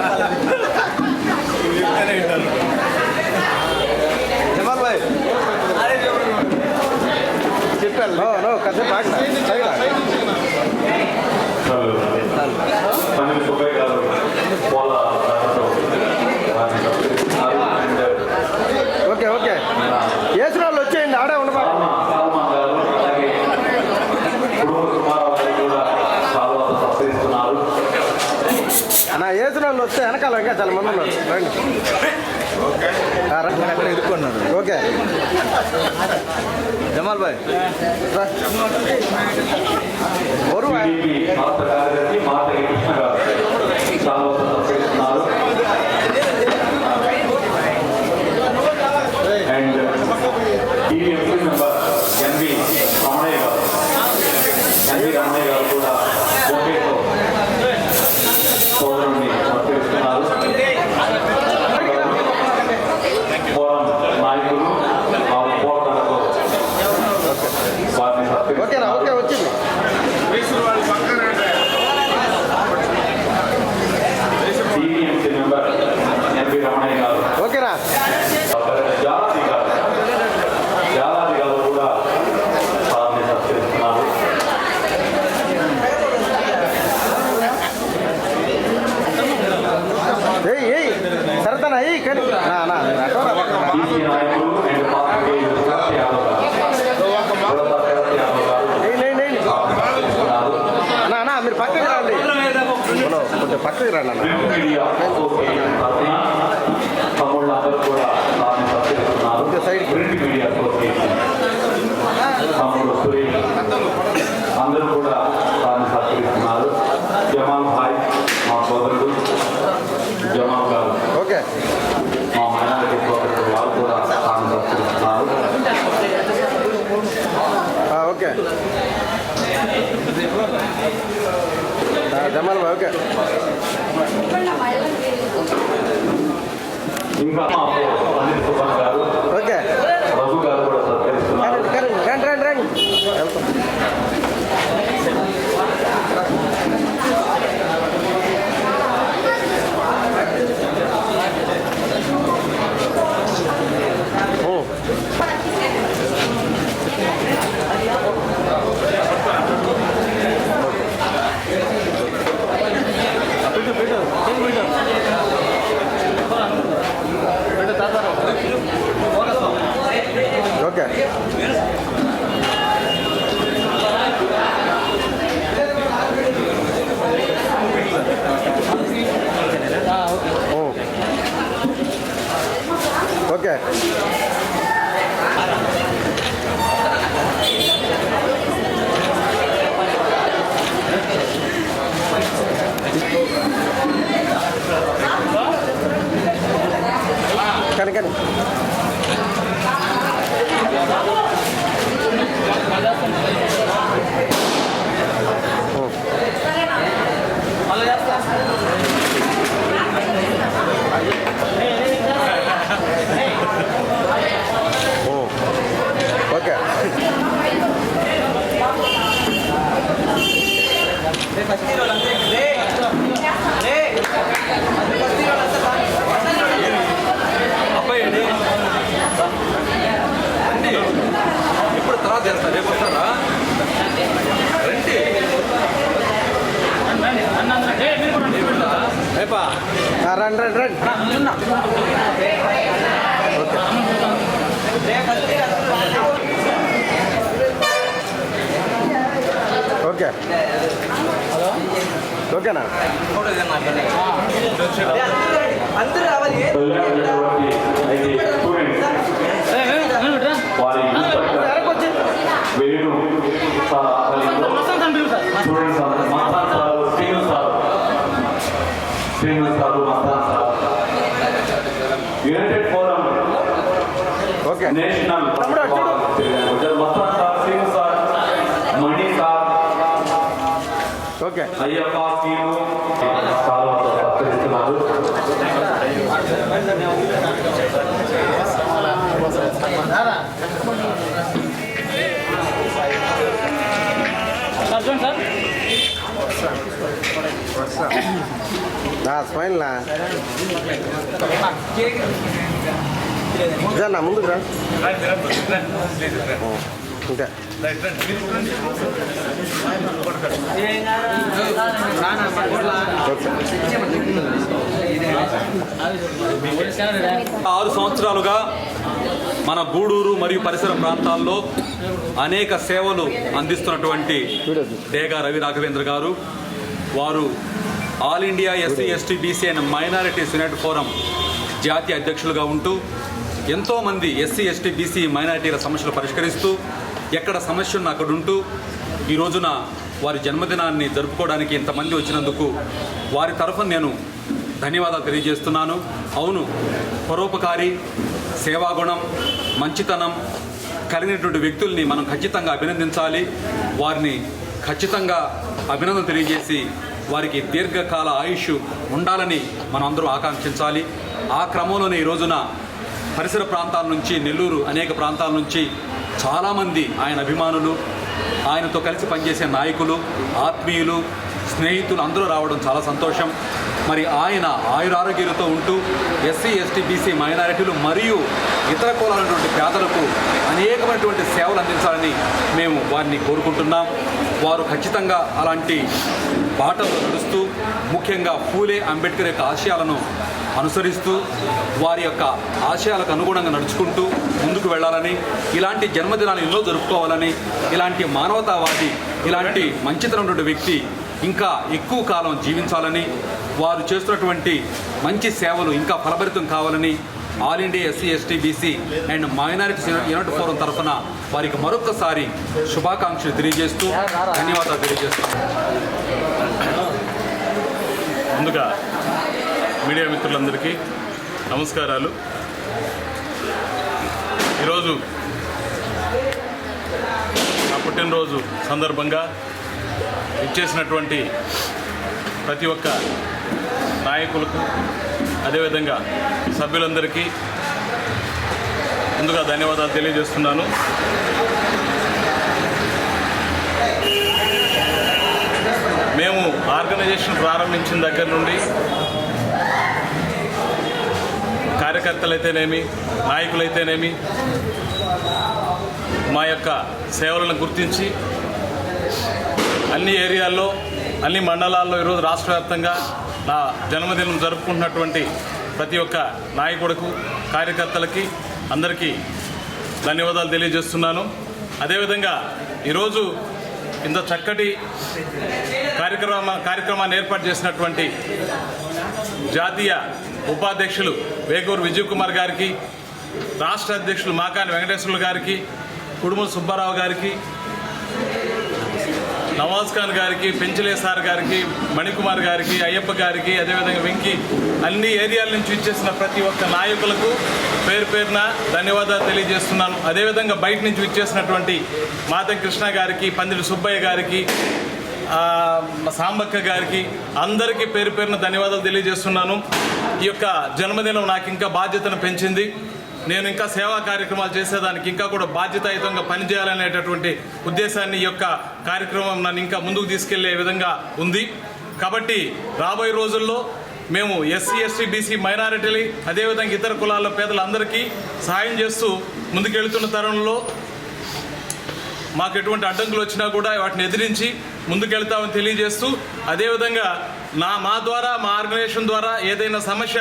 ಮಾಡಿ నా ఏజ్ వాళ్ళు వస్తే వెనకాల ఇంకా చాలా మంది ఉన్నారు. రండి. ఎదుర్కొన్నారు ఓకే. జమాల్ బాయ్. ஒரு மாத்த ಅಲ್ಲ అందరూ కూడా దాన్ని సత్కరిస్తున్నారు జమాల్ భాయ్ మా సోదరుడు జమాల్ గారు ఓకే మా మైనారిటీ సోదరుడు వారు కూడా దాన్ని సత్కరిస్తున్నారు ఓకే జమాల్ భాయ్ ఓకే ఇంకా అనిల్ కుమార్ గారు ఓకే రఘు గారు కూడా సత్కరిస్తున్నారు రండి రండి రండి వెళ్తాం చేస్తారు రేపు వస్తారా? రేపా రండి రండి రండి ఓకే ఓకేనా అందరూ రావాలి వెళ్ళినటువంటి ఐదు స్టూడెంట్స్ వారి ఇన్స్ట్రక్టర్ వేణు సార్ మరియు స్టూడెంట్స్ అందరూ Mastan sir Srinu sir Srinu sir Mastan sir united forum okay. National Mastan okay Ayyappa సత్కరిస్తున్నారు smile నా. ముందుకు రా ఇంకా. ఆరు సంవత్సరాలుగా మన గూడూరు మరియు పరిసర ప్రాంతాల్లో అనేక సేవలు అందిస్తున్నటువంటి డేగా రవి రాఘవేంద్ర గారు వారు all India SC ST BC and minorities united forum జాతీయ అధ్యక్షులుగా ఉంటూ ఎంతోమంది ఎస్సీ ఎస్టీ బీసీ మైనారిటీల సమస్యలు పరిష్కరిస్తూ ఎక్కడ సమస్య ఉన్న అక్కడ ఉంటూ ఈ రోజున వారి జన్మదినాన్ని జరుపుకోవడానికి ఇంతమంది వచ్చినందుకు వారి తరఫున నేను ధన్యవాదాలు తెలియజేస్తున్నాను. అవును పరోపకారి సేవాగుణం మంచితనం కలిగినటువంటి వ్యక్తుల్ని మనం ఖచ్చితంగా అభినందించాలి. వారిని ఖచ్చితంగా అభినందన తెలియజేసి వారికి దీర్ఘకాల ఆయుష్ ఉండాలని మనం అందరూ ఆకాంక్షించాలి. ఆ క్రమంలోనే ఈ రోజున పరిసర ప్రాంతాల నుంచి నెల్లూరు అనేక ప్రాంతాల నుంచి చాలామంది ఆయన అభిమానులు ఆయనతో కలిసి పనిచేసే నాయకులు ఆత్మీయులు స్నేహితులు అందరూ రావడం చాలా సంతోషం. మరి ఆయన ఆయురారోగ్యాలతో ఉంటూ ఎస్సీ ఎస్టీ బీసీ మైనారిటీలు మరియు ఇతర కులాలైనటువంటి పేదలకు అనేకమైనటువంటి సేవలు అందించాలని మేము వారిని కోరుకుంటున్నాం. వారు ఖచ్చితంగా అలాంటి బాటలు నడుస్తూ ముఖ్యంగా ఫూలే అంబేద్కర్ యొక్క ఆశయాలను అనుసరిస్తూ వారి యొక్క ఆశయాలకు అనుగుణంగా నడుచుకుంటూ ముందుకు వెళ్ళాలని ఇలాంటి జన్మదినాలు ఎన్నో జరుపుకోవాలని ఇలాంటి మానవతావాది ఇలాంటి మంచితనటువంటి వ్యక్తి ఇంకా ఎక్కువ కాలం జీవించాలని వారు చేస్తున్నటువంటి మంచి సేవలు ఇంకా ఫలభరితం కావాలని all India SC ST BC and minority unit forum తరఫున వారికి మరొకసారి శుభాకాంక్షలు తెలియజేస్తూ ధన్యవాదాలు తెలియజేస్తున్నాను. ముందుగా మీడియా మిత్రులందరికీ నమస్కారాలు. ఈరోజు నా పుట్టినరోజు సందర్భంగా ఇచ్చేసినటువంటి ప్రతి ఒక్క నాయకులకు అదేవిధంగా సభ్యులందరికీ ముందుగా ధన్యవాదాలు తెలియజేస్తున్నాను. మేము ఆర్గనైజేషన్ ప్రారంభించిన దగ్గర నుండి కార్యకర్తలైతేనేమి నాయకులైతేనేమి మా యొక్క సేవలను గుర్తించి అన్ని ఏరియాల్లో అన్ని మండలాల్లో ఈరోజు రాష్ట్ర వ్యాప్తంగా నా జన్మదినం జరుపుకుంటున్నటువంటి ప్రతి ఒక్క నాయకుడుకు కార్యకర్తలకి అందరికీ ధన్యవాదాలు తెలియజేస్తున్నాను. అదేవిధంగా ఈరోజు ఇంత చక్కటి కార్యక్రమ కార్యక్రమాన్ని ఏర్పాటు చేసినటువంటి జాతీయ ఉపాధ్యక్షులు వేగూరు విజయ్ కుమార్ గారికి రాష్ట్ర అధ్యక్షులు మాకాని వెంకటేశ్వర్లు గారికి కుడుముల సుబ్బారావు గారికి నవాజ్ ఖాన్ గారికి పెంచలే సార్ గారికి మణికుమార్ గారికి అయ్యప్ప గారికి అదేవిధంగా వెంకి అన్ని ఏరియాల నుంచి ఇచ్చేసిన ప్రతి ఒక్క నాయకులకు పేరు పేరున ధన్యవాదాలు తెలియజేస్తున్నాను. అదేవిధంగా బయట నుంచి ఇచ్చేసినటువంటి మాత కృష్ణ గారికి పందిరి సుబ్బయ్య గారికి సాంబక్క గారికి అందరికీ పేరు పేరున ధన్యవాదాలు తెలియజేస్తున్నాను. ఈ యొక్క జన్మదినం నాకు ఇంకా బాధ్యతను పెంచింది. నేను ఇంకా సేవా కార్యక్రమాలు చేసేదానికి ఇంకా కూడా బాధ్యతాయుతంగా పనిచేయాలనేటటువంటి ఉద్దేశాన్ని ఈ యొక్క కార్యక్రమం నన్ను ఇంకా ముందుకు తీసుకెళ్ళే విధంగా ఉంది. కాబట్టి రాబోయే రోజుల్లో మేము ఎస్సీ ఎస్టీ బీసీ మైనారిటీలు అదేవిధంగా ఇతర కులాల పేదలందరికీ సహాయం చేస్తూ ముందుకెళ్తున్న తరుణంలో మాకు ఎటువంటి అడ్డంకులు వచ్చినా కూడా వాటిని ఎదిరించి ముందుకెళ్తామని తెలియజేస్తూ అదేవిధంగా నా మా ద్వారా మా ఆర్గనైజేషన్ ద్వారా ఏదైనా సమస్య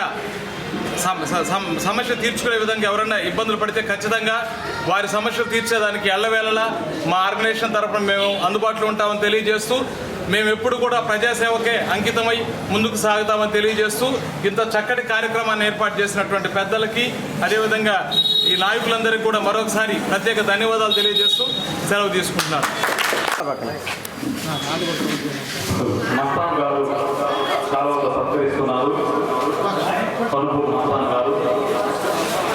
సమస్య తీర్చుకునే విధంగా ఎవరైనా ఇబ్బందులు పడితే ఖచ్చితంగా వారి సమస్యలు తీర్చేదానికి ఎల్లవేళలా మా ఆర్గనైజేషన్ తరఫున మేము అందుబాటులో ఉంటామని తెలియజేస్తూ మేము ఎప్పుడు కూడా ప్రజాసేవకే అంకితమై ముందుకు సాగుతామని తెలియజేస్తూ ఇంత చక్కటి కార్యక్రమాన్ని ఏర్పాటు చేసినటువంటి పెద్దలకి అదేవిధంగా ఈ నాయకులందరికీ కూడా మరొకసారి ప్రత్యేక ధన్యవాదాలు తెలియజేస్తూ సెలవు తీసుకుంటున్నాను. మస్తాన్ గారు కాలువలో సత్కరిస్తున్నారు కనుపు మస్తాన్ గారు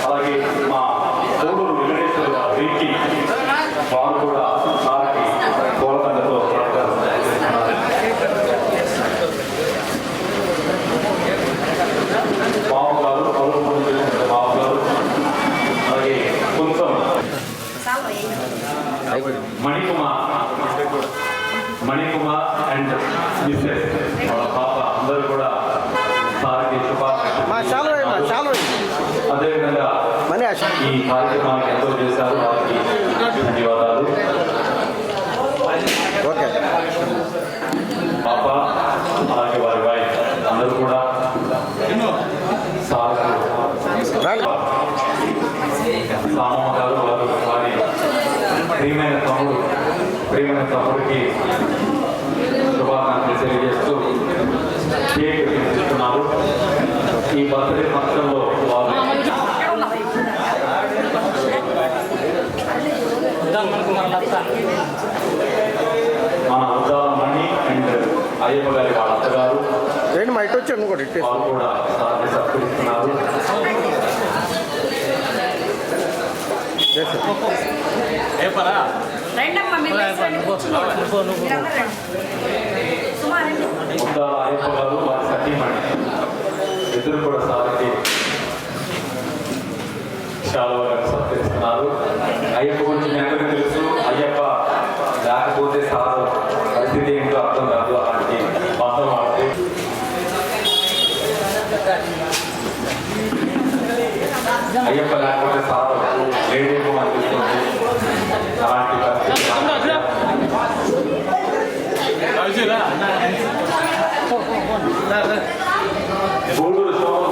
అలాగే మా కోడూరు వెంకటేశ్వర గారు వీరికి వారు కూడా వారికి పూలదండతో సత్కారం చేస్తున్నారు. బాబు గారు కలుపు బాబు గారు అలాగే కొంచెం మణికుమార్ మణికుమార్ అండ్ మిస్సెస్ వాళ్ళ పాప అందరూ కూడా సార్కి మా శుభాకాంక్షలు శాలువ మా శాలువ అదేవిధంగా ఆశ ఈ కార్యక్రమానికి ఎంతో చేశారు. వారికి ధన్యవాదాలు. ఓకే. పాప అలాగే వారి వైఫ్ అందరూ కూడా సామమ్మ గారు వారు వారి ప్రియమైన తమ్ముడు ప్రియమైన తమ్ముడికి శుభాకాంక్షలు తెలియజేస్తూ కేక్ ఇస్తున్నారు ఈ బర్త్డే ఫంక్షన్లో వారు మన ఉద్దాల మణి అండ్ అయ్యప్ప గారి వాళ్ళ అత్తగారు. ఏంటి మా ఇటు వచ్చి ఇంకోటి ఇట్టే వారు కూడా సార్ని సత్కరిస్తున్నారు. రండి. రండి. ఉద్దాల అయ్యప్ప గారు వారి సతీమణి. ఇద్దరు కూడా సార్కి చాలా వరకు సత్కరిస్తున్నారు అయ్యప్ప గురించి మీ అందరికీ తెలుసు. అయ్యప్ప లేకపోతే సార్ పరిస్థితి ఏంటో అర్థం కాదు. అలాంటి బంధం ఆడితే. అయ్యప్ప లేకపోతే సార్ లేడేమో అనిపిస్తుంది. అలాంటి పరిస్థితి గూడూరు శోభన్